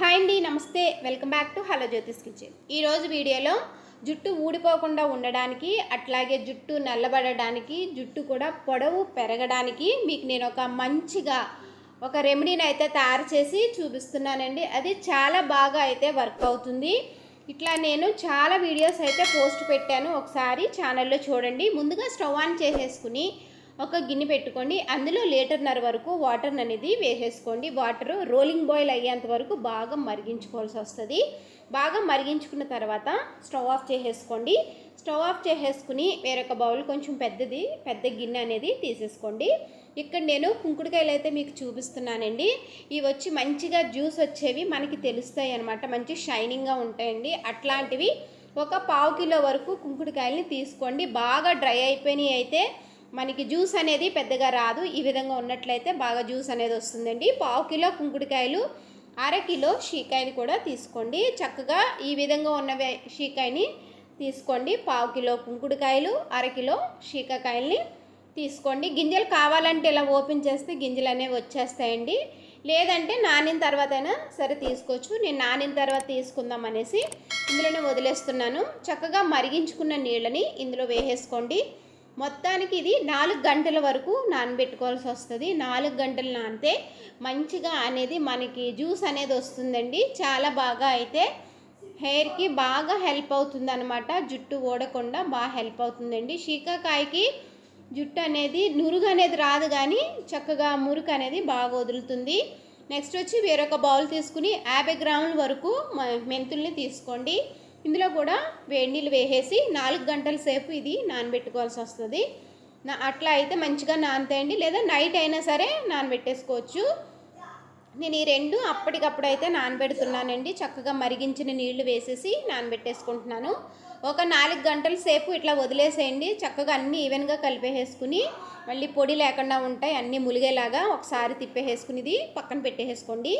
Hi అండి నమస్తే. Welcome back to hello Jyothi's kitchen. ఈరోజు వీడియోలో జుట్టు ఊడిపోకుండా ఉండడానికి అట్లాగే జుట్టు నల్లబడడానికి జుట్టు కూడా పొడవు పెరగడానికి మీకు నేను ఒక మంచిగా ఒక రెమెడీని అయితే తయారు చేసి చూపిస్తున్నానండి. అది చాలా బాగా అయితే వర్క్ అవుతుంది. ఇట్లా నేను చాలా వీడియోస్ అయితే పోస్ట్ పెట్టాను. ఒకసారి ఛానల్లో చూడండి. ముందుగా స్టవ్ ఆన్ చేసేసుకుని ఒక గిన్నె పెట్టుకోండి. అందులో లీటర్నర వరకు వాటర్ అనేది వేసేసుకోండి. వాటర్ రోలింగ్ బాయిల్ అయ్యేంత వరకు బాగా మరిగించుకోవాల్సి వస్తుంది. బాగా మరిగించుకున్న తర్వాత స్టవ్ ఆఫ్ చేసేసుకోండి. స్టవ్ ఆఫ్ చేసేసుకుని వేరొక బౌల్ కొంచెం పెద్దది పెద్ద గిన్నె అనేది తీసేసుకోండి. ఇక్కడ నేను కుంకుడుకాయలు అయితే మీకు చూపిస్తున్నానండి. ఇవి వచ్చి మంచిగా జ్యూస్ వచ్చేవి మనకి తెలుస్తాయి అనమాట మంచి షైనింగ్గా ఉంటాయండి. అట్లాంటివి ఒక పావు కిలో వరకు కుంకుడుకాయలని తీసుకోండి. బాగా డ్రై అయిపోయినాయి అయితే మనకి జ్యూస్ అనేది పెద్దగా రాదు. ఈ విధంగా ఉన్నట్లయితే బాగా జ్యూస్ అనేది వస్తుందండి. పావు కిలో కుంకుడుకాయలు అర కిలో షీకాయని కూడా తీసుకోండి. చక్కగా ఈ విధంగా ఉన్న షీకాయని తీసుకోండి. పావు కిలో కుంకుడుకాయలు అర కిలో షీకాకాయల్ని తీసుకోండి. గింజలు కావాలంటే ఇలా ఓపెన్ చేస్తే గింజలు అనేవి వచ్చేస్తాయండి. లేదంటే నానిన తర్వాత అయినా సరే తీసుకోవచ్చు. నేను నానిన తర్వాత తీసుకుందాం అనేసి ఇందులోనే వదిలేస్తున్నాను. చక్కగా మరిగించుకున్న నీళ్ళని ఇందులో వేసేసుకోండి. మొత్తానికి ఇది నాలుగు గంటల వరకు నానబెట్టుకోవాల్సి వస్తుంది. నాలుగు గంటలు నానితే మంచిగా అనేది మనకి జ్యూస్ అనేది వస్తుందండి. చాలా బాగా అయితే హెయిర్కి బాగా హెల్ప్ అవుతుంది అనమాట జుట్టు ఓడకుండా బాగా హెల్ప్ అవుతుందండి. షీకాకాయకి జుట్టు అనేది నురుగు అనేది రాదు కానీ చక్కగా మురుకు అనేది బాగా వదులుతుంది. నెక్స్ట్ వచ్చి వేరొక బౌల్ తీసుకుని యాభై గ్రాముల వరకు మెంతుల్ని తీసుకోండి. ఇందులో కూడా వేడి నీళ్ళు వేసేసి నాలుగు గంటల సేపు ఇది నానబెట్టుకోవాల్సి వస్తుంది. నా అట్లా అయితే మంచిగా నానతాయండి. లేదా నైట్ అయినా సరే నానబెట్టేసుకోవచ్చు. నేను ఈ రెండు అప్పటికప్పుడు అయితే నానబెడుతున్నానండి. చక్కగా మరిగించిన నీళ్ళు వేసేసి నానబెట్టేసుకుంటున్నాను. ఒక నాలుగు గంటల సేపు ఇట్లా వదిలేసేయండి. చక్కగా అన్నీ ఈవెన్గా కలిపేసేసుకుని మళ్ళీ పొడి లేకుండా ఉంటాయి. అన్నీ ములిగేలాగా ఒకసారి తిప్పేసేసుకుని పక్కన పెట్టేసుకోండి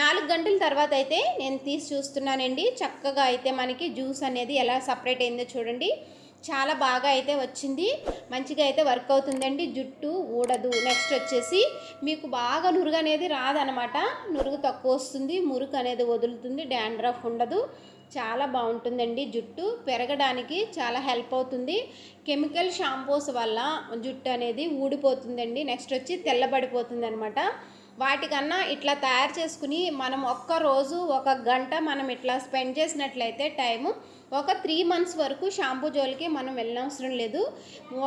నాలుగు గంటల తర్వాత అయితే నేను తీసి చూస్తున్నానండి. చక్కగా అయితే మనకి జ్యూస్ అనేది ఎలా సపరేట్ అయిందో చూడండి. చాలా బాగా అయితే వచ్చింది. మంచిగా అయితే వర్క్ అవుతుందండి. జుట్టు ఊడదు. నెక్స్ట్ వచ్చేసి మీకు బాగా నురుగు అనేది రాదనమాట. నురుగు తక్కువ వస్తుంది. మురుకు అనేది వదులుతుంది. డాండ్రఫ్ ఉండదు. చాలా బాగుంటుందండి జుట్టు. పెరగడానికి చాలా హెల్ప్ అవుతుంది. కెమికల్ షాంపూస్ వల్ల జుట్టు అనేది ఊడిపోతుందండి. నెక్స్ట్ వచ్చి తెల్లబడిపోతుంది అనమాట వాటికన్నా ఇట్లా తయారు చేసుకుని మనం ఒక్క రోజు ఒక గంట మనం ఇట్లా స్పెండ్ చేసినట్లయితే టైము ఒక త్రీ మంత్స్ వరకు షాంపూ జోలికి మనం వెళ్ళనవసరం లేదు.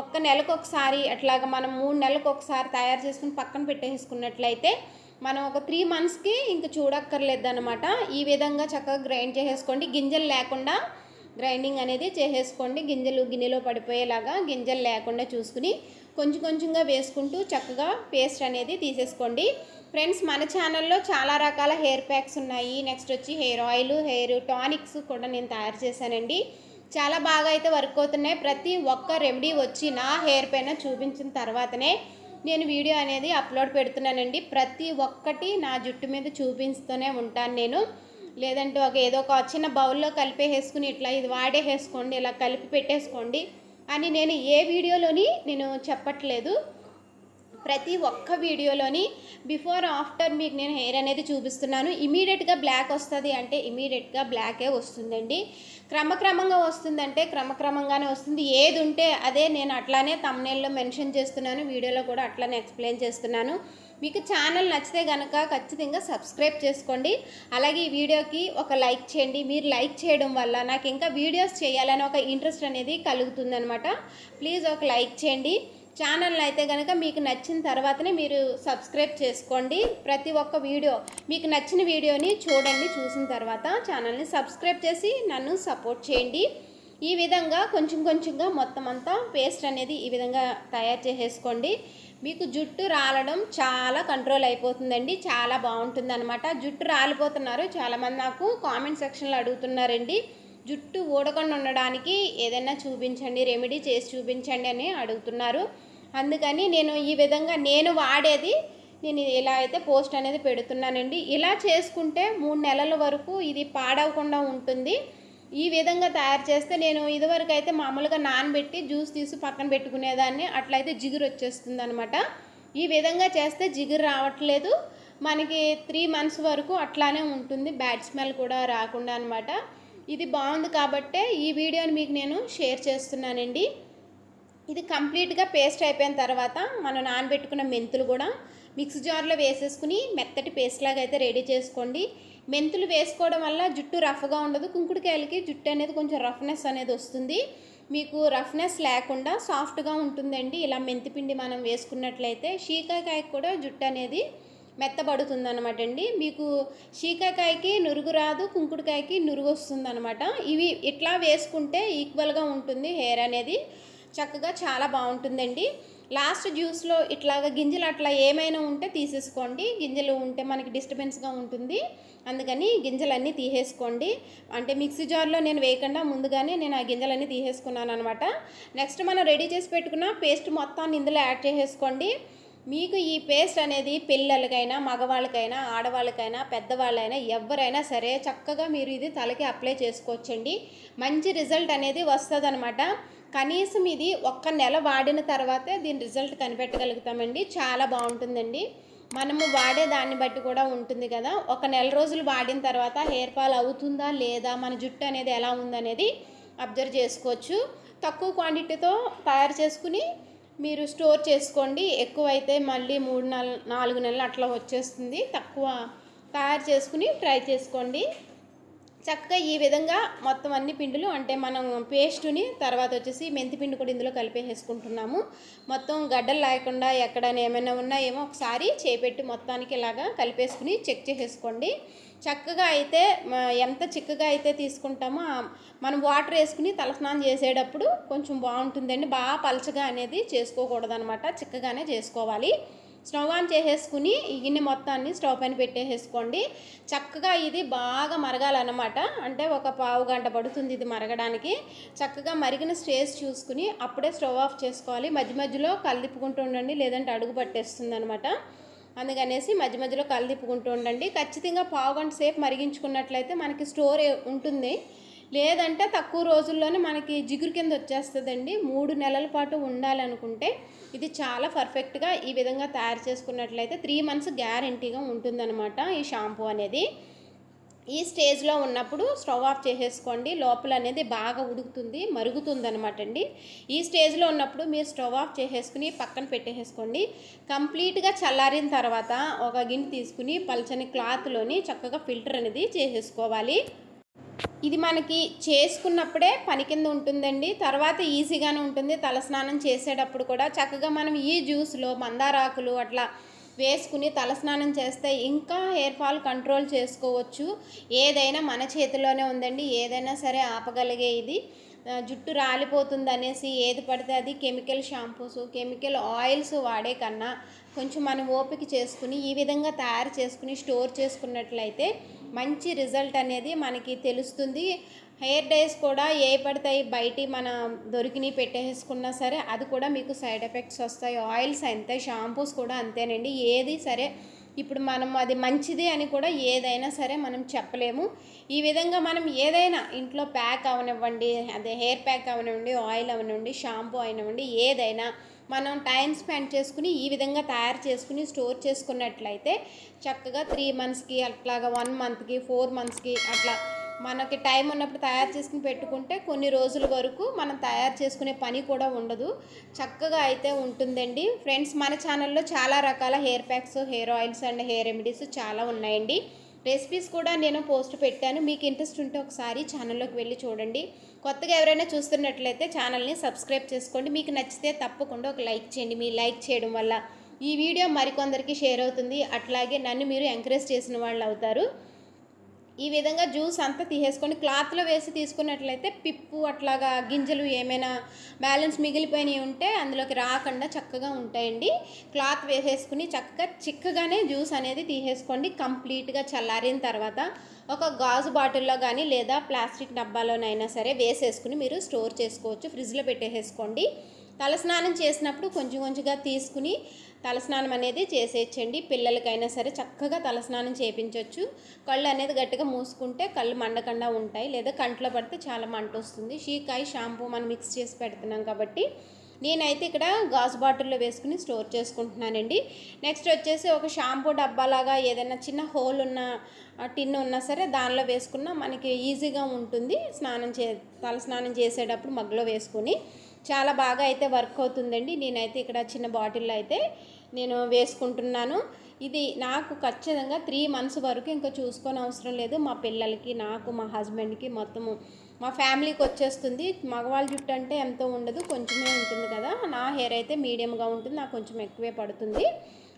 ఒక్క నెలకు ఒకసారి అట్లాగా మనం మూడు నెలలకు ఒకసారి తయారు చేసుకుని పక్కన పెట్టేసుకున్నట్లయితే మనం ఒక త్రీ మంత్స్కి ఇంక చూడక్కర్లేదు అనమాట ఈ విధంగా చక్కగా గ్రైండ్ చేసేసుకోండి. గింజలు లేకుండా గ్రైండింగ్ అనేది చేసేసుకోండి. గింజలు గిన్నెలో పడిపోయేలాగా గింజలు లేకుండా చూసుకుని కొంచెం కొంచెంగా వేసుకుంటూ చక్కగా పేస్ట్ అనేది తీసేసుకోండి. ఫ్రెండ్స్ మన ఛానల్లో చాలా రకాల హెయిర్ ప్యాక్స్ ఉన్నాయి. నెక్స్ట్ వచ్చి హెయిర్ ఆయిల్ హెయిర్ టానిక్స్ కూడా నేను తయారు చేశానండి. చాలా బాగా అయితే వర్క్ అవుతున్నాయి. ప్రతి ఒక్క రెమెడీ వచ్చి నా హెయిర్ పైన చూపించిన తర్వాతనే నేను వీడియో అనేది అప్లోడ్ పెడుతున్నానండి. ప్రతి ఒక్కటి నా జుట్టు మీద చూపిస్తూనే ఉంటాను నేను. లేదంటే ఒక ఏదో ఒక చిన్న బౌల్లో కలిపేసేసుకుని ఇట్లా ఇది వాడేసేసుకోండి ఇలా కలిపి పెట్టేసుకోండి అని నేను ఏ వీడియోలోని నేను చెప్పట్లేదు. ప్రతి ఒక్క వీడియోలోని బిఫోర్ ఆఫ్టర్ మీకు నేను హెయిర్ అనేది చూపిస్తున్నాను. ఇమీడియట్గా బ్లాక్ వస్తుంది అంటే ఇమీడియట్గా బ్లాకే వస్తుందండి. క్రమక్రమంగా వస్తుందంటే క్రమక్రమంగానే వస్తుంది. ఏది ఉంటే అదే నేను అట్లానే తమ్నేల్లో మెన్షన్ చేస్తున్నాను. వీడియోలో కూడా అట్లానే ఎక్స్ప్లెయిన్ చేస్తున్నాను. మీకు ఛానల్ నచ్చితే కనుక ఖచ్చితంగా సబ్స్క్రైబ్ చేసుకోండి. అలాగే ఈ వీడియోకి ఒక లైక్ చేయండి. మీరు లైక్ చేయడం వల్ల నాకు ఇంకా వీడియోస్ చేయాలని ఒక ఇంట్రెస్ట్ అనేది కలుగుతుందనమాట ప్లీజ్ ఒక లైక్ చేయండి. ఛానల్ అయితే కనుక మీకు నచ్చిన తర్వాతనే మీరు సబ్స్క్రైబ్ చేసుకోండి. ప్రతి ఒక్క వీడియో మీకు నచ్చిన వీడియోని చూడండి. చూసిన తర్వాత ఛానల్ని సబ్స్క్రైబ్ చేసి నన్ను సపోర్ట్ చేయండి. ఈ విధంగా కొంచెం కొంచెంగా మొత్తం అంతా పేస్ట్ అనేది ఈ విధంగా తయారు చేసేసుకోండి. మీకు జుట్టు రాలడం చాలా కంట్రోల్ అయిపోతుందండి. చాలా బాగుంటుంది అనమాట జుట్టు రాలిపోతున్నారు. చాలామంది నాకు కామెంట్ సెక్షన్లో అడుగుతున్నారండి. జుట్టు ఊడకుండా ఉండడానికి ఏదైనా చూపించండి రెమెడీ చేసి చూపించండి అని అడుగుతున్నారు. అందుకని నేను ఈ విధంగా నేను వాడేది నేను ఇలా అయితే పోస్ట్ అనేది పెడుతున్నానండి. ఇలా చేసుకుంటే మూడు నెలల వరకు ఇది పాడవకుండా ఉంటుంది. ఈ విధంగా తయారు చేస్తే నేను ఇదివరకు అయితే మామూలుగా నానబెట్టి జ్యూస్ తీసి పక్కన పెట్టుకునేదాన్ని అట్లయితే జిగురు వచ్చేస్తుంది అనమాట ఈ విధంగా చేస్తే జిగురు రావట్లేదు. మనకి త్రీ మంత్స్ వరకు అట్లానే ఉంటుంది బ్యాడ్ స్మెల్ కూడా రాకుండా అనమాట ఇది బాగుంది కాబట్టే ఈ వీడియోని మీకు నేను షేర్ చేస్తున్నానండి. ఇది కంప్లీట్గా పేస్ట్ అయిపోయిన తర్వాత మనం నానబెట్టుకున్న మెంతులు కూడా మిక్సీ జార్లో వేసేసుకుని మెత్తటి పేస్ట్ లాగా అయితే రెడీ చేసుకోండి. మెంతులు వేసుకోవడం వల్ల జుట్టు రఫ్గా ఉండదు. కుంకుడుకాయలకి జుట్టు అనేది కొంచెం రఫ్నెస్ అనేది వస్తుంది. మీకు రఫ్నెస్ లేకుండా సాఫ్ట్గా ఉంటుందండి. ఇలా మెంతిపిండి మనం వేసుకున్నట్లయితే షీకాకాయకి కూడా జుట్టు అనేది మెత్తబడుతుంది అనమాట అండి. మీకు షీకాకాయకి నురుగు రాదు కుంకుడుకాయకి నురుగు వస్తుంది అనమాట ఇవి ఇట్లా వేసుకుంటే ఈక్వల్గా ఉంటుంది హెయిర్ అనేది. చక్కగా చాలా బాగుంటుందండి. లాస్ట్ జ్యూస్లో ఇట్లాగా గింజలు అట్లా ఏమైనా ఉంటే తీసేసుకోండి. గింజలు ఉంటే మనకి డిస్టర్బెన్స్గా ఉంటుంది. అందుకని గింజలన్నీ తీసేసుకోండి. అంటే మిక్సీ జార్లో నేను వేయకుండా ముందుగానే నేను ఆ గింజలన్నీ తీసేసుకున్నాను అనమాట నెక్స్ట్ మనం రెడీ చేసి పెట్టుకున్న పేస్ట్ మొత్తాన్ని ఇందులో యాడ్ చేసేసుకోండి. మీకు ఈ పేస్ట్ అనేది పిల్లలకైనా మగవాళ్ళకైనా ఆడవాళ్ళకైనా పెద్దవాళ్ళైనా ఎవరైనా సరే చక్కగా మీరు ఇది తలకి అప్లై చేసుకోవచ్చండి. మంచి రిజల్ట్ అనేది వస్తుంది కనీసం ఇది ఒక్క నెల వాడిన తర్వాతే దీని రిజల్ట్ కనిపెట్టగలుగుతామండి. చాలా బాగుంటుందండి. మనము వాడే దాన్ని బట్టి కూడా ఉంటుంది కదా. ఒక నెల రోజులు వాడిన తర్వాత హెయిర్ ఫాల్ అవుతుందా లేదా మన జుట్టు అనేది ఎలా ఉందనేది అబ్జర్వ్ చేసుకోవచ్చు. తక్కువ క్వాంటిటీతో తయారు చేసుకుని మీరు స్టోర్ చేసుకోండి. ఎక్కువైతే మళ్ళీ మూడు నెలలు నాలుగు నెలలు అట్లా వచ్చేస్తుంది. తక్కువ తయారు చేసుకుని ట్రై చేసుకోండి. చక్కగా ఈ విధంగా మొత్తం అన్ని పిండులు అంటే మనం పేస్టుని తర్వాత వచ్చేసి మెంతి పిండి కూడా ఇందులో కలిపేసుకుంటున్నాము మొత్తం గడ్డలు లేకుండా ఎక్కడైనా ఏమైనా ఉన్నాయేమో ఒకసారి చేపెట్టి మొత్తానికి ఇలాగా కలిపేసుకుని చెక్ చేసేసుకోండి. చక్కగా అయితే ఎంత చిక్కగా అయితే తీసుకుంటామో మనం వాటర్ వేసుకుని తలస్నానం చేసేటప్పుడు కొంచెం బాగుంటుందండి. బాగా పలచగా అనేది చేసుకోకూడదు అనమాట చిక్కగానే చేసుకోవాలి. స్టవ్ ఆన్ చేసేసుకుని ఈ గిన్నె మొత్తాన్ని స్టవ్ పైన పెట్టేసేసుకోండి. చక్కగా ఇది బాగా మరగాలన్నమాట. అంటే ఒక పావు గంట పడుతుంది ఇది మరగడానికి. చక్కగా మరిగిన స్టేజ్ చూసుకుని అప్పుడే స్టవ్ ఆఫ్ చేసుకోవాలి. మధ్య మధ్యలో కలిదిప్పుకుంటూ ఉండండి లేదంటే అడుగు పట్టేస్తుంది అనమాట అందుకనేసి మధ్య మధ్యలో కలిదిప్పుకుంటూ ఉండండి. ఖచ్చితంగా పావు గంట సేపు మరిగించుకున్నట్లయితే మనకి స్టోర్ ఉంటుంది. లేదంటే తక్కువ రోజుల్లోనే మనకి జిగురు కింద వచ్చేస్తుందండి. మూడు నెలల పాటు ఉండాలనుకుంటే ఇది చాలా పర్ఫెక్ట్గా ఈ విధంగా తయారు చేసుకున్నట్లయితే త్రీ మంత్స్ గ్యారంటీగా ఉంటుందన్నమాట ఈ షాంపూ అనేది. ఈ స్టేజ్లో ఉన్నప్పుడు స్టవ్ ఆఫ్ చేసేసుకోండి. లోపల అనేది బాగా ఉడుకుతుంది మరుగుతుంది అనమాట అండి. ఈ స్టేజ్లో ఉన్నప్పుడు మీరు స్టవ్ ఆఫ్ చేసేసుకుని పక్కన పెట్టేసుకోండి కంప్లీట్గా చల్లారిన తర్వాత ఒక గిన్నె తీసుకుని పల్చని క్లాత్లోని చక్కగా ఫిల్టర్ అనేది చేసేసుకోవాలి. ఇది మనకి చేసుకున్నప్పుడే పని కింద ఉంటుందండి. తర్వాత ఈజీగానే ఉంటుంది. తలస్నానం చేసేటప్పుడు కూడా చక్కగా మనం ఈ జ్యూస్లో మందారాకులు అట్లా వేసుకుని తలస్నానం చేస్తే ఇంకా హెయిర్ ఫాల్ కంట్రోల్ చేసుకోవచ్చు. ఏదైనా మన చేతిలోనే ఉందండి. ఏదైనా సరే ఆపగలిగే ఇది. జుట్టు రాలిపోతుంది అనేసి ఏది పడితే అది కెమికల్ షాంపూస్ కెమికల్ ఆయిల్స్ వాడే కన్నా కొంచెం మనం ఓపిక చేసుకుని ఈ విధంగా తయారు చేసుకుని స్టోర్ చేసుకున్నట్లయితే మంచి రిజల్ట్ అనేది మనకి తెలుస్తుంది. హెయిర్ డైస్ కూడా ఏ పడతాయి బయట మన దొరికినవి పెట్టేసుకున్నా సరే అది కూడా మీకు సైడ్ ఎఫెక్ట్స్ వస్తాయి. ఆయిల్స్ అంతే షాంపూస్ కూడా అంతేనండి. ఏది సరే ఇప్పుడు మనం అది మంచిది అని కూడా ఏదైనా సరే మనం చెప్పలేము. ఈ విధంగా మనం ఏదైనా ఇంట్లో ప్యాక్ అవనివ్వండి అదే హెయిర్ ప్యాక్ అవనివ్వండి ఆయిల్ అవనివ్వండి షాంపూ అయినవ్వండి ఏదైనా మనం టైం స్పెండ్ చేసుకుని ఈ విధంగా తయారు చేసుకుని స్టోర్ చేసుకున్నట్లయితే చక్కగా త్రీ మంత్స్కి అట్లాగా వన్ మంత్కి ఫోర్ మంత్స్కి అట్లా మనకి టైం ఉన్నప్పుడు తయారు చేసుకుని పెట్టుకుంటే కొన్ని రోజుల వరకు మనం తయారు చేసుకునే పని కూడా ఉండదు. చక్కగా అయితే ఉంటుందండి. ఫ్రెండ్స్ మన ఛానల్లో చాలా రకాల hair packs hair oils and hair remedies చాలా ఉన్నాయండి. రెసిపీస్ కూడా నేను పోస్ట్ పెట్టాను. మీకు ఇంట్రెస్ట్ ఉంటే ఒకసారి ఛానల్లోకి వెళ్ళి చూడండి. కొత్తగా ఎవరైనా చూస్తున్నట్లయితే ఛానల్ని సబ్స్క్రైబ్ చేసుకోండి. మీకు నచ్చితే తప్పకుండా ఒక లైక్ చేయండి. మీ లైక్ చేయడం వల్ల ఈ వీడియో మరికొందరికి షేర్ అవుతుంది. అట్లాగే నన్ను మీరు ఎంకరేజ్ చేసిన వాళ్ళు అవుతారు. ఈ విధంగా జ్యూస్ అంతా తీసేసుకొని క్లాత్లో వేసి తీసుకున్నట్లయితే పిప్పు అట్లాగా గింజలు ఏమైనా బ్యాలెన్స్ మిగిలిపోయినవి ఉంటే అందులోకి రాకుండా చక్కగా ఉంటాయండి. క్లాత్ వేసేసుకుని చక్కగా చిక్కగానే జ్యూస్ అనేది తీసేసుకోండి. కంప్లీట్గా చల్లారిన తర్వాత ఒక గాజు బాటిల్లో కానీ లేదా ప్లాస్టిక్ డబ్బాలోనైనా సరే వేసేసుకుని మీరు స్టోర్ చేసుకోవచ్చు. ఫ్రిడ్జ్లో పెట్టేసుకోండి తలస్నానం చేసినప్పుడు కొంచెం కొంచెంగా తీసుకుని తలస్నానం అనేది చేసేయచ్చండి. పిల్లలకైనా సరే చక్కగా తలస్నానం చేయించవచ్చు కళ్ళు అనేది గట్టిగా మూసుకుంటే కళ్ళు మండకుండా ఉంటాయి. లేదా కంట్లో పడితే చాలా మంట వస్తుంది. షీకాయ షాంపూ మనం మిక్స్ చేసి పెడుతున్నాం కాబట్టి నేనైతే ఇక్కడ గాజు బాటిల్లో వేసుకుని స్టోర్ చేసుకుంటున్నానండి. నెక్స్ట్ వచ్చేసి ఒక షాంపూ డబ్బాలాగా ఏదైనా చిన్న హోల్ ఉన్న టిన్ ఉన్నా సరే దానిలో వేసుకున్నా మనకి ఈజీగా ఉంటుంది. స్నానం చే తల స్నానం చేసేటప్పుడు మగ్గులో వేసుకుని చాలా బాగా అయితే వర్క్ అవుతుందండి. నేనైతే ఇక్కడ చిన్న బాటిల్లో అయితే నేను వేసుకుంటున్నాను. ఇది నాకు ఖచ్చితంగా త్రీ మంత్స్ వరకు ఇంకా చూసుకొని అవసరం లేదు. మా పిల్లలకి నాకు మా హస్బెండ్కి మొత్తము. మా ఫ్యామిలీకి వచ్చేస్తుంది. మగవాళ్ళ జుట్టు అంటే ఎంతో ఉండదు. కొంచెమే ఉంటుంది కదా. నా హెయిర్ అయితే మీడియంగా ఉంటుంది. నాకు కొంచెం ఎక్కువే పడుతుంది.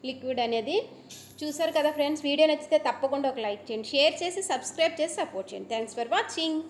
లిక్విడ్ అనేది. చూసారు కదా ఫ్రెండ్స్ వీడియో నచ్చితే తప్పకుండా ఒక లైక్ చేయండి. షేర్ చేసి సబ్స్క్రైబ్ చేసి సపోర్ట్ చేయండి. Thanks for watching.